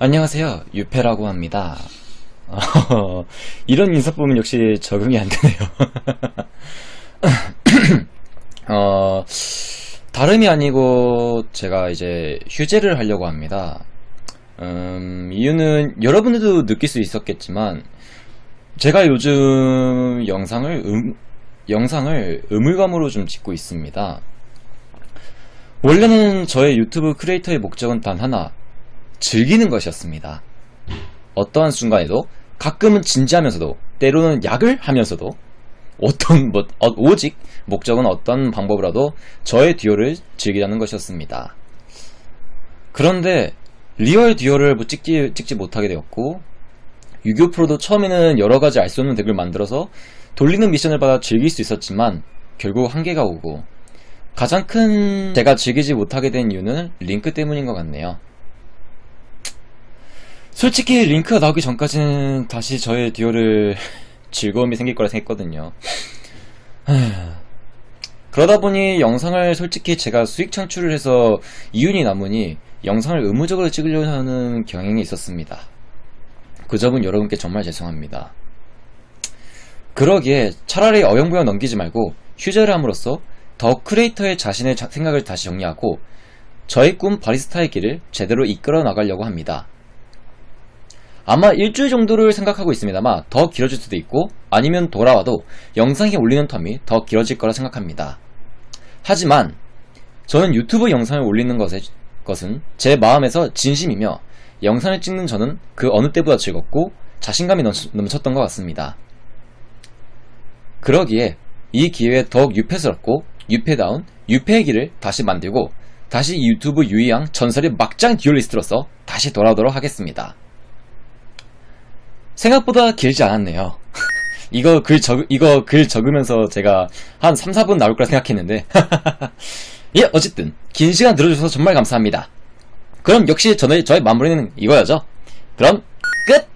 안녕하세요. 유페라고 합니다. 어, 이런 인사법은 역시 적응이 안 되네요. 어, 다름이 아니고 제가 이제 휴재를 하려고 합니다. 음, 이유는 여러분들도 느낄 수 있었겠지만 제가 요즘 영상을 음, 영상을 의물감으로 좀 찍고 있습니다. 원래는 저의 유튜브 크리에이터의 목적은 단 하나, 즐기는 것이었습니다. 어떠한 순간에도 가끔은 진지하면서도 때로는 약을 하면서도 어떤 뭐 어, 오직 목적은 어떤 방법으로라도 저의 듀오를 즐기자는 것이었습니다. 그런데 리얼 듀오를 뭐 찍지 찍지 못하게 되었고 유교 프로도 처음에는 여러 가지 알 수 없는 덱을 만들어서 돌리는 미션을 받아 즐길 수 있었지만 결국 한계가 오고 가장 큰 제가 즐기지 못하게 된 이유는 링크 때문인 것 같네요. 솔직히 링크가 나오기 전까지는 다시 저의 듀오를 즐거움이 생길 거라 생각했거든요. 그러다 보니 영상을 솔직히 제가 수익 창출을 해서 이윤이 남으니 영상을 의무적으로 찍으려고 하는 경향이 있었습니다. 그 점은 여러분께 정말 죄송합니다. 그러기에 차라리 어영부영 넘기지 말고 휴재를 함으로써 더 크리에이터의 자신의 자- 생각을 다시 정리하고 저의 꿈 바리스타의 길을 제대로 이끌어 나가려고 합니다. 아마 일주일 정도를 생각하고 있습니다만 더 길어질 수도 있고 아니면 돌아와도 영상이 올리는 텀이 더 길어질 거라 생각합니다. 하지만 저는 유튜브 영상을 올리는 것에, 것은 제 마음에서 진심이며 영상을 찍는 저는 그 어느 때보다 즐겁고 자신감이 넘, 넘쳤던 것 같습니다. 그러기에 이 기회에 더욱 유패스럽고 유패다운 유패의 길을 다시 만들고 다시 이 유튜브 유이양 전설의 막장 듀얼리스트로서 다시 돌아오도록 하겠습니다. 생각보다 길지 않았네요. 이거 글 적, 이거 글 적으면서 제가 한 3, 4분 나올 거라 생각했는데. 예, 어쨌든, 긴 시간 들어주셔서 정말 감사합니다. 그럼 역시 저의, 저의 마무리는 이거야죠. 그럼, 끝!